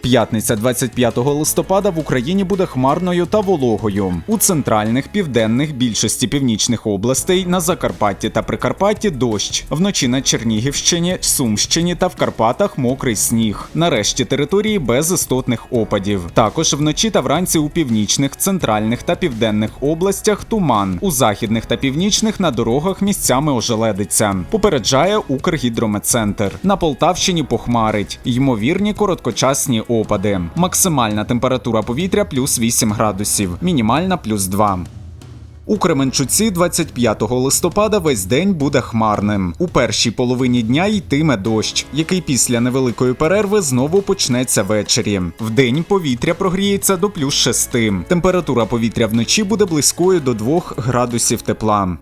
П'ятниця 25 листопада в Україні буде хмарною та вологою. У центральних, південних, більшості північних областей на Закарпатті та Прикарпатті дощ. Вночі на Чернігівщині, Сумщині та в Карпатах мокрий сніг. Нарешті території без істотних опадів. Також вночі та вранці у північних, центральних та південних областях туман. У західних та північних на дорогах місцями ожеледиться. Попереджає Укргідрометцентр. На Полтавщині похмарить. Ймовірні короткочасні опади. Максимальна температура повітря плюс 8 градусів, мінімальна плюс 2. У Кременчуці 25 листопада весь день буде хмарним. У першій половині дня йтиме дощ, який після невеликої перерви знову почнеться ввечері. Вдень повітря прогріється до плюс 6. Температура повітря вночі буде близькою до 2 градусів тепла.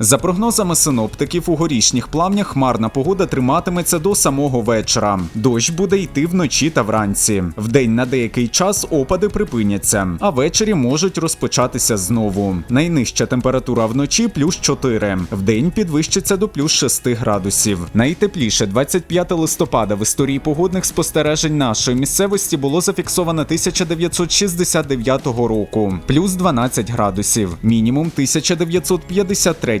За прогнозами синоптиків, у горішніх плавнях хмарна погода триматиметься до самого вечора. Дощ буде йти вночі та вранці. Вдень на деякий час опади припиняться, а ввечері можуть розпочатися знову. Найнижча температура вночі плюс 4. Вдень підвищиться до плюс 6 градусів. Найтепліше 25 листопада в історії погодних спостережень нашої місцевості було зафіксовано 1969 року, плюс 12 градусів, мінімум 1953